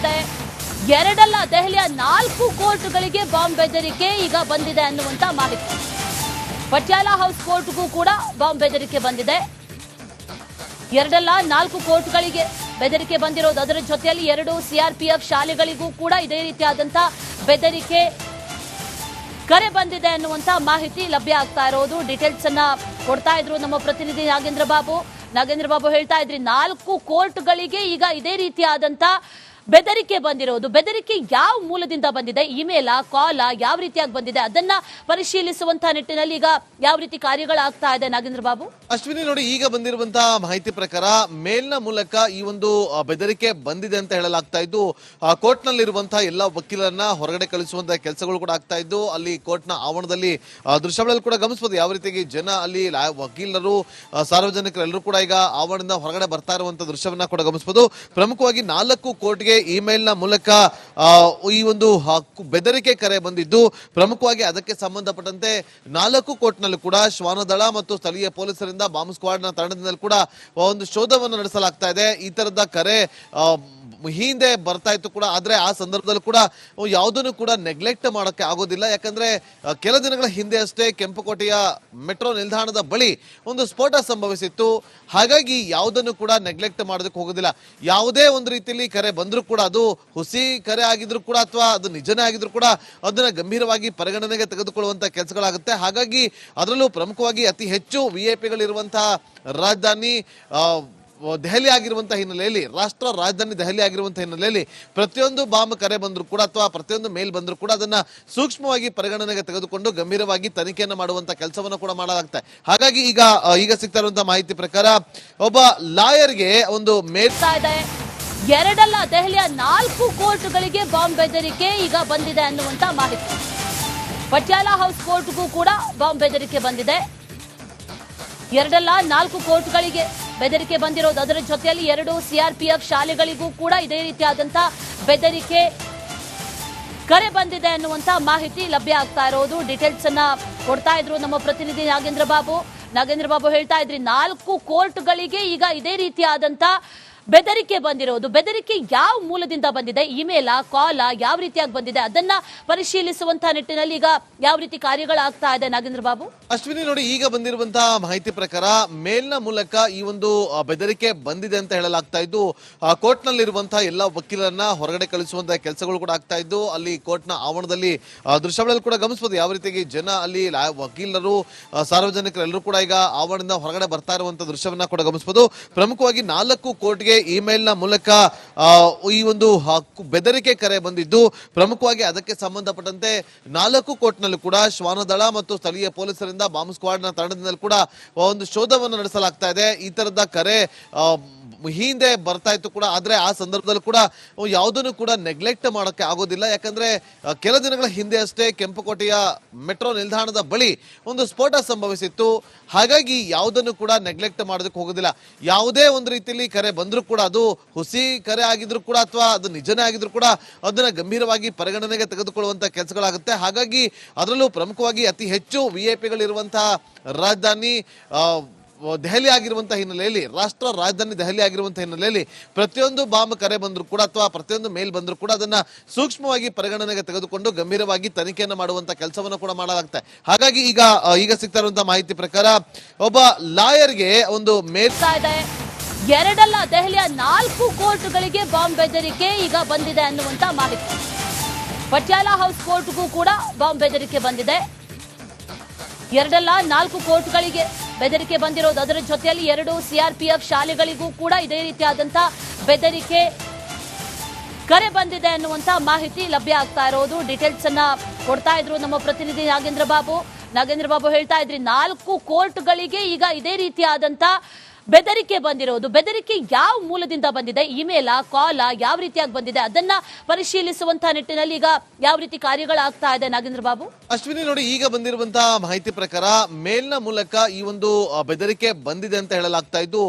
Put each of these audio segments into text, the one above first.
ಇದೆ. ಎರಡಲ್ಲ ದೆಹಲಿಯ ನಾಲ್ಕು ಕೋರ್ಟ್ಗಳಿಗೆ ಬಾಂಬ್ ಬೆದರಿಕೆ ಈಗ ಬಂದಿದೆ ಅನ್ನುವಂತ ಮಾಹಿತಿ. ಪಟಿಯಾಲ ಹೌಸ್ ಕೋರ್ಟ್ಗೂ ಕೂಡ ಬಾಂಬ್ ಬೆದರಿಕೆ ಬಂದಿದೆ. ಎರಡಲ್ಲ ನಾಲ್ಕು ಕೋರ್ಟ್ಗಳಿಗೆ ಬೆದರಿಕೆ ಬಂದಿರೋದು. ಅದರ ಜೊತೆಯಲ್ಲಿ ಎರಡು ಸಿಆರ್ಪಿಎಫ್ ಶಾಲೆಗಳಿಗೂ ಕೂಡ ಇದೇ ರೀತಿಯಾದಂತ ಬೆದರಿಕೆ ಕರೆ ಬಂದಿದೆ ಅನ್ನುವಂತ ಮಾಹಿತಿ ಲಭ್ಯ ಆಗ್ತಾ ಇರೋದು. ಡೀಟೇಲ್ಸ್ ಅನ್ನ ಕೊಡ್ತಾ ಇದ್ರು ನಮ್ಮ ಪ್ರತಿನಿಧಿ ನಾಗೇಂದ್ರ ಬಾಬು. ನಾಗೇಂದ್ರ ಬಾಬು ಹೇಳ್ತಾ ಇದ್ರಿ, ನಾಲ್ಕು ಕೋರ್ಟ್ಗಳಿಗೆ ಈಗ ಇದೇ ರೀತಿಯಾದಂತ ಬೆದರಿಕೆ ಬಂದಿರೋದು. ಬೆದರಿಕೆ ಯಾವ ಮೂಲದಿಂದ ಬಂದಿದೆ? ಇಮೇಲ, ಕಾಲ, ಯಾವ ರೀತಿಯಾಗಿ ಬಂದಿದೆ? ಅದನ್ನ ಪರಿಶೀಲಿಸುವಂತಹ ನಿಟ್ಟಿನಲ್ಲಿ ಈಗ ಯಾವ ರೀತಿ ಕಾರ್ಯಗಳಾಗ್ತಾ ಇದೆ ನಾಗೇಂದ್ರ ಬಾಬು? ಅಶ್ವಿನಿ, ನೋಡಿ, ಈಗ ಬಂದಿರುವಂತಹ ಮಾಹಿತಿ ಪ್ರಕಾರ ಮೇಲ್ನ ಮೂಲಕ ಈ ಒಂದು ಬೆದರಿಕೆ ಬಂದಿದೆ ಅಂತ ಹೇಳಲಾಗ್ತಾ ಇದ್ದು ಕೋರ್ಟ್ ನಲ್ಲಿರುವಂತಹ ಎಲ್ಲ ವಕೀಲರನ್ನ ಹೊರಗಡೆ ಕಳಿಸುವಂತಹ ಕೆಲಸಗಳು ಕೂಡ ಆಗ್ತಾ ಇದ್ದು, ಅಲ್ಲಿ ಕೋರ್ಟ್ನ ಆವರಣದಲ್ಲಿ ದೃಶ್ಯಗಳಲ್ಲಿ ಕೂಡ ಗಮನಿಸಬಹುದು ಯಾವ ರೀತಿಯಾಗಿ ಜನ ಅಲ್ಲಿ ವಕೀಲರು ಸಾರ್ವಜನಿಕರೆಲ್ಲರೂ ಕೂಡ ಈಗ ಆವರಣದಿಂದ ಹೊರಗಡೆ ಬರ್ತಾ ಇರುವಂತಹ ದೃಶ್ಯವನ್ನ ಕೂಡ ಗಮನಿಸಬಹುದು ಪ್ರಮುಖವಾಗಿ ನಾಲ್ಕು ಕೋರ್ಟ್ಗೆ ಇಮೇಲ್ನ ಮೂಲಕ ಈ ಒಂದು ಬೆದರಿಕೆ ಕರೆ ಬಂದಿದ್ದು. ಪ್ರಮುಖವಾಗಿ ಅದಕ್ಕೆ ಸಂಬಂಧಪಟ್ಟಂತೆ ನಾಲ್ಕು ಕೋರ್ಟ್ನಲ್ಲೂ ಕೂಡ ಶ್ವಾನದಳ ಮತ್ತು ಸ್ಥಳೀಯ ಪೊಲೀಸರಿಂದ ಬಾಂಬ್ ಸ್ಕ್ವಾಡ್ನ ತಂಡದಿಂದಲೂ ಕೂಡ ಒಂದು ಶೋಧವನ್ನು ನಡೆಸಲಾಗ್ತಾ ಇದೆ. ಈ ತರದ ಕರೆ ಹಿಂದೆ ಬರ್ತಾ ಇತ್ತು ಕೂಡ, ಆದ್ರೆ ಆ ಸಂದರ್ಭದಲ್ಲಿ ಕೂಡ ಯಾವುದನ್ನು ಕೂಡ ನೆಗ್ಲೆಕ್ಟ್ ಮಾಡೋಕ್ಕೆ ಆಗೋದಿಲ್ಲ. ಯಾಕಂದ್ರೆ ಕೆಲ ದಿನಗಳ ಹಿಂದೆ ಅಷ್ಟೇ ಕೆಂಪುಕೋಟೆಯ ಮೆಟ್ರೋ ನಿಲ್ದಾಣದ ಬಳಿ ಒಂದು ಸ್ಫೋಟ ಸಂಭವಿಸಿತ್ತು. ಹಾಗಾಗಿ ಯಾವುದನ್ನು ಕೂಡ ನೆಗ್ಲೆಕ್ಟ್ ಮಾಡೋದಕ್ಕೆ ಹೋಗೋದಿಲ್ಲ. ಯಾವುದೇ ಒಂದು ರೀತಿಯಲ್ಲಿ ಕರೆ ಬಂದರೂ ಕೂಡ, ಅದು ಹುಸಿ ಕರೆ ಆಗಿದ್ರು ಕೂಡ, ಅಥವಾ ಅದು ನಿಜನೇ ಆಗಿದ್ರು ಕೂಡ, ಅದನ್ನ ಗಂಭೀರವಾಗಿ ಪರಿಗಣನೆಗೆ ತೆಗೆದುಕೊಳ್ಳುವಂಥ ಕೆಲಸಗಳಾಗುತ್ತೆ. ಹಾಗಾಗಿ, ಅದರಲ್ಲೂ ಪ್ರಮುಖವಾಗಿ ಅತಿ ಹೆಚ್ಚು ವಿ ಐ ಪಿಗಳಿರುವಂತಹ ರಾಜಧಾನಿ ದೆಹಲಿ ಆಗಿರುವಂಥ ಹಿನ್ನೆಲೆಯಲ್ಲಿ, ರಾಷ್ಟ್ರ ರಾಜಧಾನಿ ದೆಹಲಿ ಆಗಿರುವಂಥ ಹಿನ್ನೆಲೆಯಲ್ಲಿ ಪ್ರತಿಯೊಂದು ಬಾಂಬ್ ಕರೆ ಬಂದರೂ ಕೂಡ ಅಥವಾ ಪ್ರತಿಯೊಂದು ಮೇಲ್ ಬಂದರೂ ಕೂಡ ಅದನ್ನು ಸೂಕ್ಷ್ಮವಾಗಿ ಪರಿಗಣನೆಗೆ ತೆಗೆದುಕೊಂಡು ಗಂಭೀರವಾಗಿ ತನಿಖೆಯನ್ನು ಮಾಡುವಂಥ ಕೆಲಸವನ್ನು ಕೂಡ ಮಾಡಲಾಗುತ್ತೆ ಹಾಗಾಗಿ ಈಗ ಈಗ ಸಿಗ್ತಾ ಇರುವಂತಹ ಮಾಹಿತಿ ಪ್ರಕಾರ ಒಬ್ಬ ಲಾಯರ್ಗೆ ಒಂದು ಮೇಲ್ ಎರಡಲ್ಲ ದೆಹಲಿಯ ನಾಲ್ಕು ಕೋರ್ಟ್ಗಳಿಗೆ ಬಾಂಬ್ ಬೆದರಿಕೆ ಈಗ ಬಂದಿದೆ ಅನ್ನುವಂತ ಮಾಹಿತಿ. ಪಟ್ಯಾಲ ಹೌಸ್ ಕೋರ್ಟ್ಗೂ ಕೂಡ ಬಾಂಬ್ ಬೆದರಿಕೆ ಬಂದಿದೆ. ಎರಡಲ್ಲ ನಾಲ್ಕು ಕೋರ್ಟ್ಗಳಿಗೆ ಬೆದರಿಕೆ ಬಂದಿರೋದು. ಅದರ ಜೊತೆಯಲ್ಲಿ ಎರಡು ಸಿಆರ್ಪಿಎಫ್ ಶಾಲೆಗಳಿಗೂ ಕೂಡ ಇದೇ ರೀತಿಯಾದಂತಹ ಬೆದರಿಕೆ ಕರೆ ಬಂದಿದೆ ಅನ್ನುವಂತ ಮಾಹಿತಿ ಲಭ್ಯ ಆಗ್ತಾ ಇರೋದು. ಡೀಟೇಲ್ಸ್ ಅನ್ನ ಕೊಡ್ತಾ ಇದ್ರು ನಮ್ಮ ಪ್ರತಿನಿಧಿ ನಾಗೇಂದ್ರ ಬಾಬು. ನಾಗೇಂದ್ರ ಬಾಬು ಹೇಳ್ತಾ ಇದ್ರಿ, ನಾಲ್ಕು ಕೋರ್ಟ್ಗಳಿಗೆ ಈಗ ಇದೇ ರೀತಿಯಾದಂತ ಬೆದರಿಕೆ ಬಂದಿರೋದು. ಬೆದರಿಕೆ ಯಾವ ಮೂಲದಿಂದ ಬಂದಿದೆ? ಇಮೇಲ, ಕಾಲ, ಯಾವ ರೀತಿಯಾಗಿ ಬಂದಿದೆ? ಅದನ್ನ ಪರಿಶೀಲಿಸುವಂತಹ ನಿಟ್ಟಿನಲ್ಲಿ ಈಗ ಯಾವ ರೀತಿ ಕಾರ್ಯಗಳಾಗ್ತಾ ಇದೆ ನಾಗೇಂದ್ರ ಬಾಬು? ಅಶ್ವಿನಿ, ನೋಡಿ, ಈಗ ಬಂದಿರುವಂತಹ ಮಾಹಿತಿ ಪ್ರಕಾರ ಮೇಲ್ನ ಮೂಲಕ ಈ ಒಂದು ಬೆದರಿಕೆ ಬಂದಿದೆ ಅಂತ ಹೇಳಲಾಗ್ತಾ ಇದ್ದು ಕೋರ್ಟ್ ನಲ್ಲಿರುವಂತಹ ಎಲ್ಲ ವಕೀಲರನ್ನ ಹೊರಗಡೆ ಕಳಿಸುವಂತಹ ಕೆಲಸಗಳು ಕೂಡ ಆಗ್ತಾ ಇದ್ದು, ಅಲ್ಲಿ ಕೋರ್ಟ್ನ ಆವರಣದಲ್ಲಿ ದೃಶ್ಯಗಳಲ್ಲಿ ಕೂಡ ಗಮನಿಸಬಹುದು ಯಾವ ರೀತಿಯಾಗಿ ಜನ ಅಲ್ಲಿ ವಕೀಲರು ಸಾರ್ವಜನಿಕರೆಲ್ಲರೂ ಕೂಡ ಈಗ ಆವರಣದಿಂದ ಹೊರಗಡೆ ಬರ್ತಾ ಇರುವಂತಹ ದೃಶ್ಯವನ್ನ ಕೂಡ ಗಮನಿಸಬಹುದು ಪ್ರಮುಖವಾಗಿ ನಾಲ್ಕು ಕೋರ್ಟ್ಗೆ ಇಮೇಲ್ನ ಮೂಲಕ ಈ ಒಂದು ಬೆದರಿಕೆ ಕರೆ ಬಂದಿದ್ದು, ಪ್ರಮುಖವಾಗಿ ಅದಕ್ಕೆ ಸಂಬಂಧಪಟ್ಟಂತೆ ನಾಲ್ಕು ಕೋರ್ಟ್ನಲ್ಲೂ ಕೂಡ ಶ್ವಾನದಳ ಮತ್ತು ಸ್ಥಳೀಯ ಪೊಲೀಸರಿಂದ ಬಾಂಬ್ ಸ್ಕ್ವಾಡ್ನ ತಂಡದಿಂದಲೂ ಕೂಡ ಒಂದು ಶೋಧವನ್ನು ನಡೆಸಲಾಗ್ತಾ ಇದೆ. ಈ ತರದ ಕರೆ ಹಿಂದೆ ಬರ್ತಾ ಇತ್ತು ಕೂಡ, ಆದ್ರೆ ಆ ಸಂದರ್ಭದಲ್ಲಿ ಕೂಡ ಯಾವುದನ್ನು ಕೂಡ ನೆಗ್ಲೆಕ್ಟ್ ಮಾಡೋಕ್ಕೆ ಆಗೋದಿಲ್ಲ. ಯಾಕಂದ್ರೆ ಕೆಲ ದಿನಗಳ ಹಿಂದೆ ಅಷ್ಟೇ ಕೆಂಪುಕೋಟೆಯ ಮೆಟ್ರೋ ನಿಲ್ದಾಣದ ಬಳಿ ಒಂದು ಸ್ಫೋಟ ಸಂಭವಿಸಿತ್ತು. ಹಾಗಾಗಿ ಯಾವುದನ್ನು ಕೂಡ ನೆಗ್ಲೆಕ್ಟ್ ಮಾಡೋದಕ್ಕೆ ಹೋಗೋದಿಲ್ಲ. ಯಾವುದೇ ಒಂದು ರೀತಿಯಲ್ಲಿ ಕರೆ ಬಂದರೂ ಕೂಡ, ಅದು ಹುಸಿ ಕರೆ ಆಗಿದ್ರು ಕೂಡ, ಅಥವಾ ಅದು ನಿಜನೇ ಆಗಿದ್ರು ಕೂಡ, ಅದನ್ನ ಗಂಭೀರವಾಗಿ ಪರಿಗಣನೆಗೆ ತೆಗೆದುಕೊಳ್ಳುವಂಥ ಕೆಲಸಗಳಾಗುತ್ತೆ. ಹಾಗಾಗಿ, ಅದರಲ್ಲೂ ಪ್ರಮುಖವಾಗಿ ಅತಿ ಹೆಚ್ಚು ವಿ ಐ ಪಿಗಳಿರುವಂತಹ ರಾಜಧಾನಿ ದೆಹಲಿ ಆಗಿರುವಂಥ ಹಿನ್ನೆಲೆಯಲ್ಲಿ, ರಾಷ್ಟ್ರ ರಾಜಧಾನಿ ದೆಹಲಿ ಆಗಿರುವಂಥ ಹಿನ್ನೆಲೆಯಲ್ಲಿ ಪ್ರತಿಯೊಂದು ಬಾಂಬ್ ಕರೆ ಬಂದರೂ ಕೂಡ ಅಥವಾ ಪ್ರತಿಯೊಂದು ಮೇಲ್ ಬಂದರೂ ಕೂಡ ಅದನ್ನು ಸೂಕ್ಷ್ಮವಾಗಿ ಪರಿಗಣನೆಗೆ ತೆಗೆದುಕೊಂಡು ಗಂಭೀರವಾಗಿ ತನಿಖೆಯನ್ನು ಮಾಡುವಂಥ ಕೆಲಸವನ್ನು ಕೂಡ ಮಾಡಲಾಗುತ್ತೆ ಹಾಗಾಗಿ ಈಗ ಈಗ ಸಿಗ್ತಾ ಇರುವಂಥ ಮಾಹಿತಿ ಪ್ರಕಾರ ಒಬ್ಬ ಲಾಯರ್ಗೆ ಒಂದು ಮೇಲ್ ಎರಡಲ್ಲ, ದೆಹಲಿಯ ನಾಲ್ಕು ಕೋರ್ಟ್ಗಳಿಗೆ ಬಾಂಬ್ ಬೆದರಿಕೆ ಈಗ ಬಂದಿದೆ ಅನ್ನುವಂತ ಮಾಹಿತಿ. ಪಟ್ಯಾಲ ಹೌಸ್ ಕೋರ್ಟ್ಗೂ ಕೂಡ ಬಾಂಬ್ ಬೆದರಿಕೆ ಬಂದಿದೆ. ಎರಡಲ್ಲ, ನಾಲ್ಕು ಕೋರ್ಟ್ಗಳಿಗೆ ಬೆದರಿಕೆ ಬಂದಿರೋದು. ಅದರ ಜೊತೆಯಲ್ಲಿ ಎರಡು ಸಿಆರ್ಪಿಎಫ್ ಶಾಲೆಗಳಿಗೂ ಕೂಡ ಇದೇ ರೀತಿಯಾದಂತಹ ಬೆದರಿಕೆ ಕರೆ ಬಂದಿದೆ ಅನ್ನುವಂತ ಮಾಹಿತಿ ಲಭ್ಯ ಆಗ್ತಾ ಇರೋದು. ಡೀಟೇಲ್ಸ್ ಅನ್ನ ಕೊಡ್ತಾ ಇದ್ರು ನಮ್ಮ ಪ್ರತಿನಿಧಿ ನಾಗೇಂದ್ರ ಬಾಬು. ನಾಗೇಂದ್ರ ಬಾಬು ಹೇಳ್ತಾ ಇದ್ರಿ, ನಾಲ್ಕು ಕೋರ್ಟ್ಗಳಿಗೆ ಈಗ ಇದೇ ರೀತಿಯಾದಂತ ಬೆದರಿಕೆ ಬಂದಿರೋದು. ಬೆದರಿಕೆ ಯಾವ ಮೂಲದಿಂದ ಬಂದಿದೆ? ಇಮೇಲ, ಕಾಲ, ಯಾವ ರೀತಿಯಾಗಿ ಬಂದಿದೆ? ಅದನ್ನ ಪರಿಶೀಲಿಸುವಂತಹ ನಿಟ್ಟಿನಲ್ಲಿ ಈಗ ಯಾವ ರೀತಿ ಕಾರ್ಯಗಳಾಗ್ತಾ ಇದೆ ನಾಗೇಂದ್ರ ಬಾಬು? ಅಶ್ವಿನಿ, ನೋಡಿ, ಈಗ ಬಂದಿರುವಂತಹ ಮಾಹಿತಿ ಪ್ರಕಾರ ಮೇಲ್ನ ಮೂಲಕ ಈ ಒಂದು ಬೆದರಿಕೆ ಬಂದಿದೆ ಅಂತ ಹೇಳಲಾಗ್ತಾ ಇದ್ದು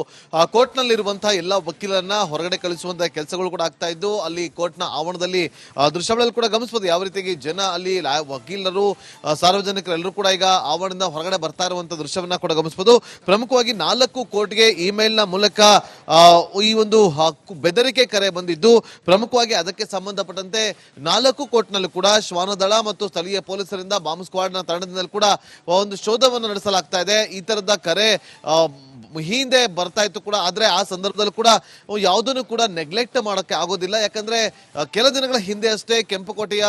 ಕೋರ್ಟ್ ನಲ್ಲಿರುವಂತಹ ಎಲ್ಲ ವಕೀಲರನ್ನ ಹೊರಗಡೆ ಕಳಿಸುವಂತಹ ಕೆಲಸಗಳು ಕೂಡ ಆಗ್ತಾ ಇದ್ದು, ಅಲ್ಲಿ ಕೋರ್ಟ್ನ ಆವರಣದಲ್ಲಿ ದೃಶ್ಯಗಳಲ್ಲಿ ಕೂಡ ಗಮನಿಸಬಹುದು ಯಾವ ರೀತಿಯಾಗಿ ಜನ ಅಲ್ಲಿ ವಕೀಲರು ಸಾರ್ವಜನಿಕರೆಲ್ಲರೂ ಕೂಡ ಈಗ ಆವರಣದಿಂದ ಹೊರಗಡೆ ಬರ್ತಾ ಇರುವಂತಹ ದೃಶ್ಯವನ್ನ ಕೂಡ ಗಮನಿಸಬಹುದು ಪ್ರಮುಖವಾಗಿ ನಾಲ್ಕು ಕೋರ್ಟ್ಗೆ ಇಮೇಲ್ನ ಮೂಲಕ ಈ ಒಂದು ಬೆದರಿಕೆ ಕರೆ ಬಂದಿದ್ದು. ಪ್ರಮುಖವಾಗಿ ಅದಕ್ಕೆ ಸಂಬಂಧಪಟ್ಟಂತೆ ನಾಲ್ಕು ಕೋರ್ಟ್ನಲ್ಲೂ ಕೂಡ ಶ್ವಾನದಳ ಮತ್ತು ಸ್ಥಳೀಯ ಪೊಲೀಸರಿಂದ ಬಾಂಬ್ ಸ್ಕ್ವಾಡ್ನ ತಂಡದಿಂದಲೂ ಕೂಡ ಒಂದು ಶೋಧವನ್ನು ನಡೆಸಲಾಗ್ತಾ ಇದೆ. ಈ ತರದ ಕರೆ ಹಿಂದೆ ಬರ್ತಾ ಇತ್ತು ಕೂಡ, ಆದ್ರೆ ಆ ಸಂದರ್ಭದಲ್ಲಿ ಕೂಡ ಯಾವುದನ್ನು ಕೂಡ ನೆಗ್ಲೆಕ್ಟ್ ಮಾಡೋಕ್ಕೆ ಆಗೋದಿಲ್ಲ. ಯಾಕಂದ್ರೆ ಕೆಲ ದಿನಗಳ ಹಿಂದೆ ಅಷ್ಟೇ ಕೆಂಪುಕೋಟೆಯ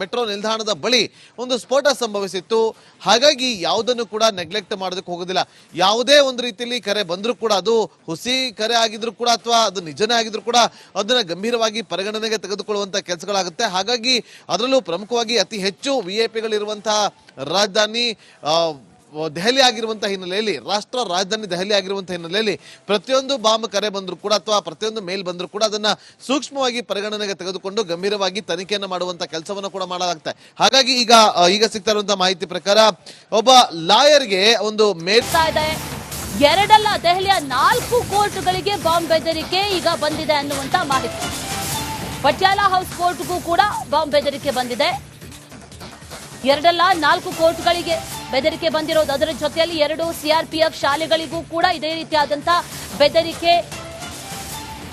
ಮೆಟ್ರೋ ನಿಲ್ದಾಣದ ಬಳಿ ಒಂದು ಸ್ಫೋಟ ಸಂಭವಿಸಿತ್ತು. ಹಾಗಾಗಿ ಯಾವುದನ್ನು ಕೂಡ ನೆಗ್ಲೆಕ್ಟ್ ಮಾಡೋದಕ್ಕೆ ಹೋಗೋದಿಲ್ಲ. ಯಾವುದೇ ಒಂದು ರೀತಿಯಲ್ಲಿ ಕರೆ ಬಂದರೂ ಕೂಡ, ಅದು ಹುಸಿ ಕರೆ ಆಗಿದ್ರು ಕೂಡ, ಅಥವಾ ಅದು ನಿಜನೇ ಆಗಿದ್ರು ಕೂಡ, ಅದನ್ನ ಗಂಭೀರವಾಗಿ ಪರಿಗಣನೆಗೆ ತೆಗೆದುಕೊಳ್ಳುವಂಥ ಕೆಲಸಗಳಾಗುತ್ತೆ. ಹಾಗಾಗಿ, ಅದರಲ್ಲೂ ಪ್ರಮುಖವಾಗಿ ಅತಿ ಹೆಚ್ಚು ವಿ ಐ ಪಿಗಳಿರುವಂತಹ ರಾಜಧಾನಿ ದೆಹಲಿ ಆಗಿರುವಂಥ ಹಿನ್ನೆಲೆಯಲ್ಲಿ, ರಾಷ್ಟ್ರ ರಾಜಧಾನಿ ದೆಹಲಿ ಆಗಿರುವಂಥ ಹಿನ್ನೆಲೆಯಲ್ಲಿ ಪ್ರತಿಯೊಂದು ಬಾಂಬ್ ಕರೆ ಬಂದರೂ ಕೂಡ ಅಥವಾ ಪ್ರತಿಯೊಂದು ಮೇಲ್ ಬಂದರೂ ಕೂಡ ಅದನ್ನು ಸೂಕ್ಷ್ಮವಾಗಿ ಪರಿಗಣನೆಗೆ ತೆಗೆದುಕೊಂಡು ಗಂಭೀರವಾಗಿ ತನಿಖೆಯನ್ನು ಮಾಡುವಂಥ ಕೆಲಸವನ್ನು ಕೂಡ ಮಾಡಲಾಗುತ್ತೆ ಹಾಗಾಗಿ ಈಗ ಈಗ ಸಿಗ್ತಾ ಇರುವಂತಹ ಮಾಹಿತಿ ಪ್ರಕಾರ ಒಬ್ಬ ಲಾಯರ್ಗೆ ಒಂದು ಮೇಲ್ ಎರಡಲ್ಲ ದೆಹಲಿಯ ನಾಲ್ಕು ಕೋರ್ಟ್ಗಳಿಗೆ ಬಾಂಬ್ ಬೆದರಿಕೆ ಈಗ ಬಂದಿದೆ ಅನ್ನುವಂತ ಮಾಹಿತಿ. ಪಟ್ಯಾಲ ಹೌಸ್ ಕೋರ್ಟ್ಗೂ ಕೂಡ ಬಾಂಬ್ ಬೆದರಿಕೆ ಬಂದಿದೆ. ಎರಡಲ್ಲ ನಾಲ್ಕು ಕೋರ್ಟ್ಗಳಿಗೆ ಬೆದರಿಕೆ ಬಂದಿರೋದು. ಅದರ ಜೊತೆಯಲ್ಲಿ ಎರಡು ಸಿಆರ್ಪಿಎಫ್ ಶಾಲೆಗಳಿಗೂ ಕೂಡ ಇದೇ ರೀತಿಯಾದಂತಹ ಬೆದರಿಕೆ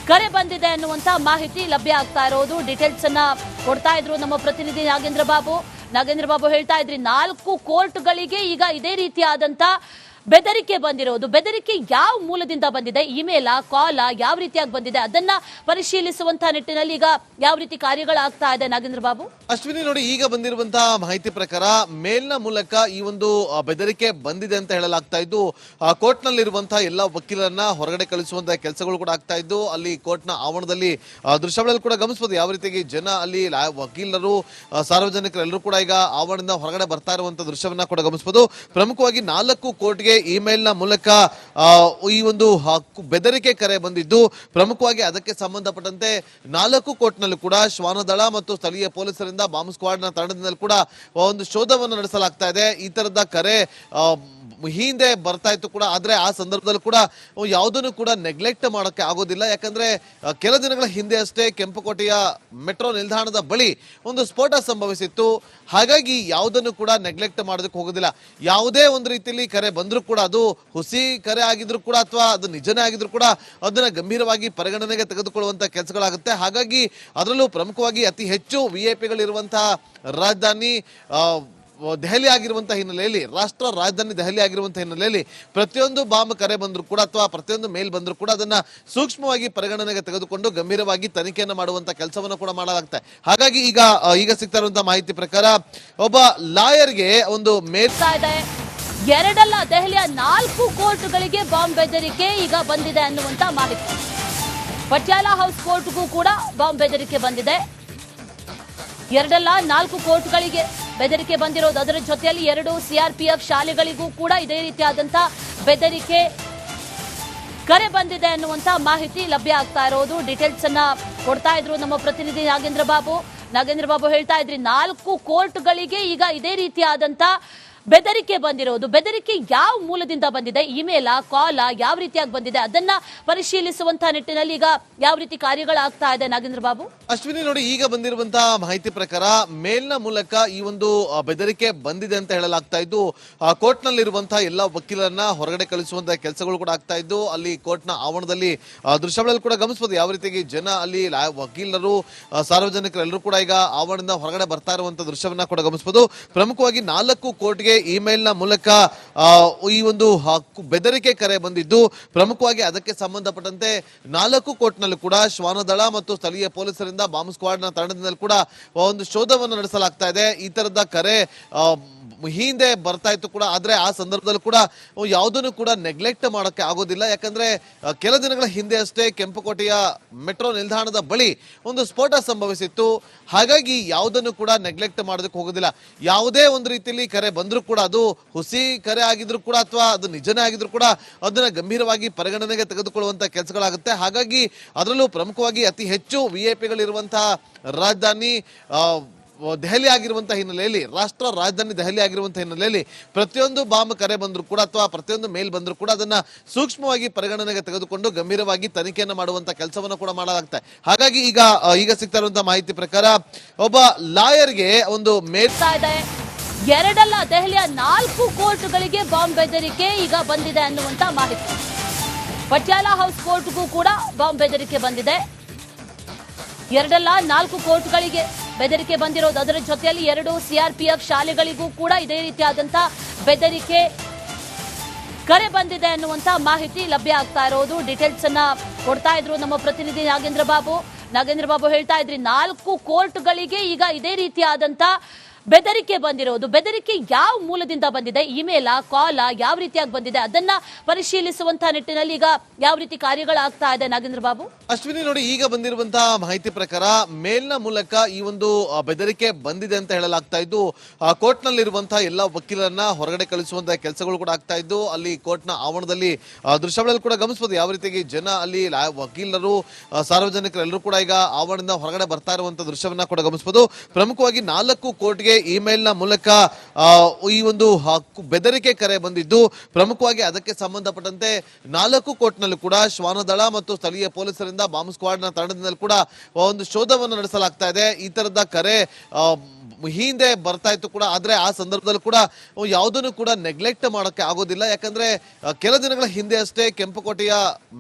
ಕರೆ ಬಂದಿದೆ ಅನ್ನುವಂತ ಮಾಹಿತಿ ಲಭ್ಯ ಆಗ್ತಾ ಇರೋದು. ಡೀಟೇಲ್ಸ್ ಅನ್ನ ಕೊಡ್ತಾ ಇದ್ರು ನಮ್ಮ ಪ್ರತಿನಿಧಿ ನಾಗೇಂದ್ರ ಬಾಬು. ನಾಗೇಂದ್ರ ಬಾಬು ಹೇಳ್ತಾ ಇದ್ರಿ, ನಾಲ್ಕು ಕೋರ್ಟ್ಗಳಿಗೆ ಈಗ ಇದೇ ರೀತಿಯಾದಂತ ಬೆದರಿಕೆ ಬಂದಿರೋದು. ಬೆದರಿಕೆ ಯಾವ ಮೂಲದಿಂದ ಬಂದಿದೆ? ಇಮೇಲ, ಕಾಲ, ಯಾವ ರೀತಿಯಾಗಿ ಬಂದಿದೆ? ಅದನ್ನ ಪರಿಶೀಲಿಸುವಂತಹ ನಿಟ್ಟಿನಲ್ಲಿ ಈಗ ಯಾವ ರೀತಿ ಕಾರ್ಯಗಳಾಗ್ತಾ ಇದೆ ನಾಗೇಂದ್ರ ಬಾಬು? ಅಶ್ವಿನಿ, ನೋಡಿ, ಈಗ ಬಂದಿರುವಂತಹ ಮಾಹಿತಿ ಪ್ರಕಾರ ಮೇಲ್ನ ಮೂಲಕ ಈ ಒಂದು ಬೆದರಿಕೆ ಬಂದಿದೆ ಅಂತ ಹೇಳಲಾಗ್ತಾ ಇದ್ದು ಕೋರ್ಟ್ ನಲ್ಲಿರುವಂತಹ ಎಲ್ಲ ವಕೀಲರನ್ನ ಹೊರಗಡೆ ಕಳಿಸುವಂತಹ ಕೆಲಸಗಳು ಕೂಡ ಆಗ್ತಾ ಇದ್ದು, ಅಲ್ಲಿ ಕೋರ್ಟ್ನ ಆವರಣದಲ್ಲಿ ದೃಶ್ಯಗಳಲ್ಲಿ ಕೂಡ ಗಮನಿಸಬಹುದು ಯಾವ ರೀತಿಯಾಗಿ ಜನ ಅಲ್ಲಿ ವಕೀಲರು ಸಾರ್ವಜನಿಕರೆಲ್ಲರೂ ಕೂಡ ಈಗ ಆವರಣದಿಂದ ಹೊರಗಡೆ ಬರ್ತಾ ಇರುವಂತಹ ದೃಶ್ಯವನ್ನ ಕೂಡ ಗಮನಿಸಬಹುದು ಪ್ರಮುಖವಾಗಿ ನಾಲ್ಕು ಕೋರ್ಟ್ಗೆ ಇಮೇಲ್ನ ಮೂಲಕ ಈ ಒಂದು ಬೆದರಿಕೆ ಕರೆ ಬಂದಿದ್ದು, ಪ್ರಮುಖವಾಗಿ ಅದಕ್ಕೆ ಸಂಬಂಧಪಟ್ಟಂತೆ ನಾಲ್ಕು ಕೋರ್ಟ್ನಲ್ಲೂ ಕೂಡ ಶ್ವಾನದಳ ಮತ್ತು ಸ್ಥಳೀಯ ಪೊಲೀಸರಿಂದ ಬಾಂಬ್ ಸ್ಕ್ವಾಡ್ನ ತಂಡದಿಂದಲೂ ಕೂಡ ಒಂದು ಶೋಧವನ್ನು ನಡೆಸಲಾಗ್ತಾ ಇದೆ. ಈ ತರದ ಕರೆ ಹಿಂದೆ ಬರ್ತಾ ಇತ್ತು ಕೂಡ, ಆದ್ರೆ ಆ ಸಂದರ್ಭದಲ್ಲಿ ಕೂಡ ಯಾವುದನ್ನು ಕೂಡ ನೆಗ್ಲೆಕ್ಟ್ ಮಾಡೋಕ್ಕೆ ಆಗೋದಿಲ್ಲ. ಯಾಕಂದ್ರೆ ಕೆಲ ದಿನಗಳ ಹಿಂದೆ ಅಷ್ಟೇ ಕೆಂಪುಕೋಟೆಯ ಮೆಟ್ರೋ ನಿಲ್ದಾಣದ ಬಳಿ ಒಂದು ಸ್ಫೋಟ ಸಂಭವಿಸಿತ್ತು. ಹಾಗಾಗಿ ಯಾವುದನ್ನು ಕೂಡ ನೆಗ್ಲೆಕ್ಟ್ ಮಾಡೋದಕ್ಕೆ ಹೋಗೋದಿಲ್ಲ. ಯಾವುದೇ ಒಂದು ರೀತಿಯಲ್ಲಿ ಕರೆ ಬಂದರೂ ಕೂಡ, ಅದು ಹುಸಿ ಕರೆ ಆಗಿದ್ರು ಕೂಡ, ಅಥವಾ ಅದು ನಿಜನೇ ಆಗಿದ್ರು ಕೂಡ, ಅದನ್ನ ಗಂಭೀರವಾಗಿ ಪರಿಗಣನೆಗೆ ತೆಗೆದುಕೊಳ್ಳುವಂಥ ಕೆಲಸಗಳಾಗುತ್ತೆ. ಹಾಗಾಗಿ, ಅದರಲ್ಲೂ ಪ್ರಮುಖವಾಗಿ ಅತಿ ಹೆಚ್ಚು ವಿ ಐ ಪಿಗಳಿರುವಂತಹ ರಾಜಧಾನಿ ದೆಹಲಿ ಆಗಿರುವಂಥ ಹಿನ್ನೆಲೆಯಲ್ಲಿ, ರಾಷ್ಟ್ರ ರಾಜಧಾನಿ ದೆಹಲಿ ಆಗಿರುವಂಥ ಹಿನ್ನೆಲೆಯಲ್ಲಿ ಪ್ರತಿಯೊಂದು ಬಾಂಬ್ ಕರೆ ಬಂದರೂ ಕೂಡ ಅಥವಾ ಪ್ರತಿಯೊಂದು ಮೇಲ್ ಬಂದರೂ ಕೂಡ ಅದನ್ನು ಸೂಕ್ಷ್ಮವಾಗಿ ಪರಿಗಣನೆಗೆ ತೆಗೆದುಕೊಂಡು ಗಂಭೀರವಾಗಿ ತನಿಖೆಯನ್ನು ಮಾಡುವಂಥ ಕೆಲಸವನ್ನು ಕೂಡ ಮಾಡಲಾಗುತ್ತೆ ಹಾಗಾಗಿ ಈಗ ಈಗ ಸಿಗ್ತಾ ಇರುವಂಥ ಮಾಹಿತಿ ಪ್ರಕಾರ ಒಬ್ಬ ಲಾಯರ್ಗೆ ಒಂದು ಮೇಲ್ ಎರಡಲ್ಲ, ದೆಹಲಿಯ ನಾಲ್ಕು ಕೋರ್ಟ್ಗಳಿಗೆ ಬಾಂಬ್ ಬೆದರಿಕೆ ಈಗ ಬಂದಿದೆ ಅನ್ನುವಂತ ಮಾಹಿತಿ. ಪಟ್ಯಾಲ ಹೌಸ್ ಕೋರ್ಟ್ಗೂ ಕೂಡ ಬಾಂಬ್ ಬೆದರಿಕೆ ಬಂದಿದೆ. ಎರಡಲ್ಲ, ನಾಲ್ಕು ಕೋರ್ಟ್ಗಳಿಗೆ ಬೆದರಿಕೆ ಬಂದಿರೋದು. ಅದರ ಜೊತೆಯಲ್ಲಿ ಎರಡು ಸಿಆರ್ಪಿಎಫ್ ಶಾಲೆಗಳಿಗೂ ಕೂಡ ಇದೇ ರೀತಿಯಾದಂತಹ ಬೆದರಿಕೆ ಕರೆ ಬಂದಿದೆ ಅನ್ನುವಂತ ಮಾಹಿತಿ ಲಭ್ಯ ಆಗ್ತಾ ಇರೋದು. ಡೀಟೇಲ್ಸ್ ಅನ್ನ ಕೊಡ್ತಾ ಇದ್ರು ನಮ್ಮ ಪ್ರತಿನಿಧಿ ನಾಗೇಂದ್ರ ಬಾಬು. ನಾಗೇಂದ್ರ ಬಾಬು ಹೇಳ್ತಾ ಇದ್ರಿ, ನಾಲ್ಕು ಕೋರ್ಟ್ಗಳಿಗೆ ಈಗ ಇದೇ ರೀತಿಯಾದಂತ ಬೆದರಿಕೆ ಬಂದಿರೋದು. ಬೆದರಿಕೆ ಯಾವ ಮೂಲದಿಂದ ಬಂದಿದೆ? ಇಮೇಲ, ಕಾಲ, ಯಾವ ರೀತಿಯಾಗಿ ಬಂದಿದೆ? ಅದನ್ನ ಪರಿಶೀಲಿಸುವಂತಹ ನಿಟ್ಟಿನಲ್ಲಿ ಈಗ ಯಾವ ರೀತಿ ಕಾರ್ಯಗಳಾಗ್ತಾ ಇದೆ ನಾಗೇಂದ್ರ ಬಾಬು? ಅಶ್ವಿನಿ, ನೋಡಿ, ಈಗ ಬಂದಿರುವಂತಹ ಮಾಹಿತಿ ಪ್ರಕಾರ ಮೇಲ್ನ ಮೂಲಕ ಈ ಒಂದು ಬೆದರಿಕೆ ಬಂದಿದೆ ಅಂತ ಹೇಳಲಾಗ್ತಾ ಇದ್ದು ಕೋರ್ಟ್ ನಲ್ಲಿರುವಂತಹ ಎಲ್ಲ ವಕೀಲರನ್ನ ಹೊರಗಡೆ ಕಳಿಸುವಂತಹ ಕೆಲಸಗಳು ಕೂಡ ಆಗ್ತಾ ಇದ್ದು, ಅಲ್ಲಿ ಕೋರ್ಟ್ನ ಆವರಣದಲ್ಲಿ ದೃಶ್ಯಗಳಲ್ಲಿ ಕೂಡ ಗಮನಿಸಬಹುದು ಯಾವ ರೀತಿಯಾಗಿ ಜನ ಅಲ್ಲಿ ವಕೀಲರು ಸಾರ್ವಜನಿಕರೆಲ್ಲರೂ ಕೂಡ ಈಗ ಆವರಣದಿಂದ ಹೊರಗಡೆ ಬರ್ತಾ ಇರುವಂತಹ ದೃಶ್ಯವನ್ನ ಕೂಡ ಗಮನಿಸಬಹುದು ಪ್ರಮುಖವಾಗಿ ನಾಲ್ಕು ಕೋರ್ಟ್ಗೆ ಇಮೇಲ್ನ ಮೂಲಕ ಈ ಒಂದು ಬೆದರಿಕೆ ಕರೆ ಬಂದಿದ್ದು. ಪ್ರಮುಖವಾಗಿ ಅದಕ್ಕೆ ಸಂಬಂಧಪಟ್ಟಂತೆ ನಾಲ್ಕು ಕೋರ್ಟ್ನಲ್ಲೂ ಕೂಡ ಶ್ವಾನದಳ ಮತ್ತು ಸ್ಥಳೀಯ ಪೊಲೀಸರಿಂದ ಬಾಂಬ್ ಸ್ಕ್ವಾಡ್ನ ತಂಡದಿಂದಲೂ ಕೂಡ ಒಂದು ಶೋಧವನ್ನು ನಡೆಸಲಾಗ್ತಾ ಇದೆ. ಈ ತರದ ಕರೆ ಹಿಂದೆ ಬರ್ತಾ ಇತ್ತು ಕೂಡ, ಆದ್ರೆ ಆ ಸಂದರ್ಭದಲ್ಲಿ ಕೂಡ ಯಾವುದನ್ನು ಕೂಡ ನೆಗ್ಲೆಕ್ಟ್ ಮಾಡೋಕ್ಕೆ ಆಗೋದಿಲ್ಲ. ಯಾಕಂದ್ರೆ ಕೆಲ ದಿನಗಳ ಹಿಂದೆ ಅಷ್ಟೇ ಕೆಂಪುಕೋಟೆಯ ಮೆಟ್ರೋ ನಿಲ್ದಾಣದ ಬಳಿ ಒಂದು ಸ್ಫೋಟ ಸಂಭವಿಸಿತ್ತು. ಹಾಗಾಗಿ ಯಾವುದನ್ನು ಕೂಡ ನೆಗ್ಲೆಕ್ಟ್ ಮಾಡೋದಕ್ಕೆ ಹೋಗೋದಿಲ್ಲ. ಯಾವುದೇ ಒಂದು ರೀತಿಯಲ್ಲಿ ಕರೆ ಬಂದರೂ ಕೂಡ, ಅದು ಹುಸಿ ಕರೆ ಆಗಿದ್ರು ಕೂಡ, ಅಥವಾ ಅದು ನಿಜನೇ ಆಗಿದ್ರು ಕೂಡ, ಅದನ್ನ ಗಂಭೀರವಾಗಿ ಪರಿಗಣನೆಗೆ ತೆಗೆದುಕೊಳ್ಳುವಂಥ ಕೆಲಸಗಳಾಗುತ್ತೆ. ಹಾಗಾಗಿ, ಅದರಲ್ಲೂ ಪ್ರಮುಖವಾಗಿ ಅತಿ ಹೆಚ್ಚು ವಿ ಐ ಪಿಗಳಿರುವಂತಹ ರಾಜಧಾನಿ ದೆಹಲಿ ಆಗಿರುವಂಥ ಹಿನ್ನೆಲೆಯಲ್ಲಿ, ರಾಷ್ಟ್ರ ರಾಜಧಾನಿ ದೆಹಲಿ ಆಗಿರುವಂಥ ಹಿನ್ನೆಲೆಯಲ್ಲಿ ಪ್ರತಿಯೊಂದು ಬಾಂಬ್ ಕರೆ ಬಂದರೂ ಕೂಡ ಅಥವಾ ಪ್ರತಿಯೊಂದು ಮೇಲ್ ಬಂದರೂ ಕೂಡ ಅದನ್ನು ಸೂಕ್ಷ್ಮವಾಗಿ ಪರಿಗಣನೆಗೆ ತೆಗೆದುಕೊಂಡು ಗಂಭೀರವಾಗಿ ತನಿಖೆಯನ್ನು ಮಾಡುವಂಥ ಕೆಲಸವನ್ನು ಕೂಡ ಮಾಡಲಾಗುತ್ತೆ ಹಾಗಾಗಿ ಈಗ ಈಗ ಸಿಗ್ತಾ ಇರುವಂತಹ ಮಾಹಿತಿ ಪ್ರಕಾರ ಒಬ್ಬ ಲಾಯರ್ಗೆ ಒಂದು ಮೇಲ್ ಎರಡಲ್ಲ ದೆಹಲಿಯ ನಾಲ್ಕು ಕೋರ್ಟ್ಗಳಿಗೆ ಬಾಂಬ್ ಬೆದರಿಕೆ ಈಗ ಬಂದಿದೆ ಅನ್ನುವಂತ ಮಾಹಿತಿ. ಪಟ್ಯಾಲ ಹೌಸ್ ಕೋರ್ಟ್ಗೂ ಕೂಡ ಬಾಂಬ್ ಬೆದರಿಕೆ ಬಂದಿದೆ. ಎರಡಲ್ಲ ನಾಲ್ಕು ಕೋರ್ಟ್ಗಳಿಗೆ ಬೆದರಿಕೆ ಬಂದಿರೋದು. ಅದರ ಜೊತೆಯಲ್ಲಿ ಎರಡು ಸಿಆರ್ಪಿಎಫ್ ಶಾಲೆಗಳಿಗೂ ಕೂಡ ಇದೇ ರೀತಿಯಾದಂತಹ ಬೆದರಿಕೆ ಕರೆ ಬಂದಿದೆ ಅನ್ನುವಂತ ಮಾಹಿತಿ ಲಭ್ಯ ಆಗ್ತಾ ಇರೋದು. ಡೀಟೇಲ್ಸ್ ಅನ್ನ ಕೊಡ್ತಾ ಇದ್ರು ನಮ್ಮ ಪ್ರತಿನಿಧಿ ನಾಗೇಂದ್ರ ಬಾಬು. ನಾಗೇಂದ್ರ ಬಾಬು ಹೇಳ್ತಾ ಇದ್ರಿ, ನಾಲ್ಕು ಕೋರ್ಟ್ಗಳಿಗೆ ಈಗ ಇದೇ ರೀತಿಯಾದಂತ ಬೆದರಿಕೆ ಬಂದಿರೋದು. ಬೆದರಿಕೆ ಯಾವ ಮೂಲದಿಂದ ಬಂದಿದೆ? ಇಮೇಲ, ಕಾಲ, ಯಾವ ರೀತಿಯಾಗಿ ಬಂದಿದೆ? ಅದನ್ನ ಪರಿಶೀಲಿಸುವಂತಹ ನಿಟ್ಟಿನಲ್ಲಿ ಈಗ ಯಾವ ರೀತಿ ಕಾರ್ಯಗಳಾಗ್ತಾ ಇದೆ ನಾಗೇಂದ್ರ ಬಾಬು? ಅಶ್ವಿನಿ, ನೋಡಿ, ಈಗ ಬಂದಿರುವಂತಹ ಮಾಹಿತಿ ಪ್ರಕಾರ ಮೇಲ್ನ ಮೂಲಕ ಈ ಒಂದು ಬೆದರಿಕೆ ಬಂದಿದೆ ಅಂತ ಹೇಳಲಾಗ್ತಾ ಇದ್ದು ಕೋರ್ಟ್ ನಲ್ಲಿರುವಂತಹ ಎಲ್ಲ ವಕೀಲರನ್ನ ಹೊರಗಡೆ ಕಳಿಸುವಂತಹ ಕೆಲಸಗಳು ಕೂಡ ಆಗ್ತಾ ಇದ್ದು, ಅಲ್ಲಿ ಕೋರ್ಟ್ನ ಆವರಣದಲ್ಲಿ ದೃಶ್ಯಗಳಲ್ಲಿ ಕೂಡ ಗಮನಿಸಬಹುದು ಯಾವ ರೀತಿಯಾಗಿ ಜನ ಅಲ್ಲಿ ವಕೀಲರು ಸಾರ್ವಜನಿಕರೆಲ್ಲರೂ ಕೂಡ ಈಗ ಆವರಣದಿಂದ ಹೊರಗಡೆ ಬರ್ತಾ ಇರುವಂತಹ ದೃಶ್ಯವನ್ನ ಕೂಡ ಗಮನಿಸಬಹುದು ಪ್ರಮುಖವಾಗಿ ನಾಲ್ಕು ಕೋರ್ಟ್ಗೆ ಇಮೇಲ್ನ ಮೂಲಕ ಈ ಒಂದು ಬೆದರಿಕೆ ಕರೆ ಬಂದಿದ್ದು, ಪ್ರಮುಖವಾಗಿ ಅದಕ್ಕೆ ಸಂಬಂಧಪಟ್ಟಂತೆ ನಾಲ್ಕು ಕೋರ್ಟ್ನಲ್ಲೂ ಕೂಡ ಶ್ವಾನದಳ ಮತ್ತು ಸ್ಥಳೀಯ ಪೊಲೀಸರಿಂದ ಬಾಂಬ್ ಸ್ಕ್ವಾಡ್ನ ತಂಡದಿಂದಲೂ ಕೂಡ ಒಂದು ಶೋಧವನ್ನು ನಡೆಸಲಾಗ್ತಾ ಇದೆ. ಈ ತರದ ಕರೆ ಹಿಂದೆ ಬರ್ತಾ ಇತ್ತು ಕೂಡ, ಆದ್ರೆ ಆ ಸಂದರ್ಭದಲ್ಲಿ ಕೂಡ ಯಾವುದನ್ನು ಕೂಡ ನೆಗ್ಲೆಕ್ಟ್ ಮಾಡೋಕೆ ಆಗೋದಿಲ್ಲ. ಯಾಕಂದ್ರೆ ಕೆಲ ದಿನಗಳ ಹಿಂದೆ ಅಷ್ಟೇ ಕೆಂಪುಕೋಟೆಯ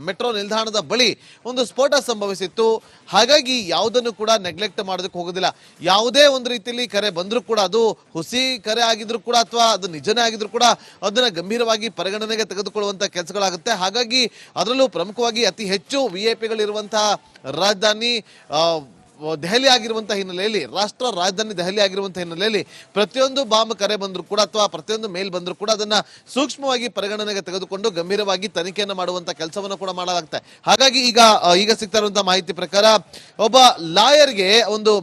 ಮೆಟ್ರೋ ನಿಲ್ದಾಣದ ಬಳಿ ಒಂದು ಸ್ಫೋಟ ಸಂಭವಿಸಿತ್ತು. ಹಾಗಾಗಿ ಯಾವುದನ್ನು ಕೂಡ ನೆಗ್ಲೆಕ್ಟ್ ಮಾಡೋದಕ್ಕೆ ಹೋಗೋದಿಲ್ಲ. ಯಾವುದೇ ಒಂದು ರೀತಿಯಲ್ಲಿ ಕರೆ ಬಂದರೂ ಕೂಡ, ಅದು ಹುಸಿ ಕರೆ ಆಗಿದ್ರು ಕೂಡ, ಅಥವಾ ಅದು ನಿಜನೇ ಆಗಿದ್ರು ಕೂಡ, ಅದನ್ನ ಗಂಭೀರವಾಗಿ ಪರಿಗಣನೆಗೆ ತೆಗೆದುಕೊಳ್ಳುವಂಥ ಕೆಲಸಗಳಾಗುತ್ತೆ. ಹಾಗಾಗಿ, ಅದರಲ್ಲೂ ಪ್ರಮುಖವಾಗಿ ಅತಿ ಹೆಚ್ಚು ವಿ ಐ ಪಿಗಳಿರುವಂತಹ ರಾಜಧಾನಿ ದೆಹಲಿ ಆಗಿರುವಂಥ ಹಿನ್ನೆಲೆಯಲ್ಲಿ, ರಾಷ್ಟ್ರ ರಾಜಧಾನಿ ದೆಹಲಿ ಆಗಿರುವಂಥ ಹಿನ್ನೆಲೆಯಲ್ಲಿ ಪ್ರತಿಯೊಂದು ಬಾಂಬ್ ಕರೆ ಬಂದರೂ ಕೂಡ ಅಥವಾ ಪ್ರತಿಯೊಂದು ಮೇಲ್ ಬಂದರೂ ಕೂಡ ಅದನ್ನು ಸೂಕ್ಷ್ಮವಾಗಿ ಪರಿಗಣನೆಗೆ ತೆಗೆದುಕೊಂಡು ಗಂಭೀರವಾಗಿ ತನಿಖೆಯನ್ನು ಮಾಡುವಂಥ ಕೆಲಸವನ್ನು ಕೂಡ ಮಾಡಲಾಗುತ್ತೆ ಹಾಗಾಗಿ ಈಗ ಈಗ ಸಿಗ್ತಾ ಇರುವಂತಹ ಮಾಹಿತಿ ಪ್ರಕಾರ, ಒಬ್ಬ ಲಾಯರ್ಗೆ ಒಂದು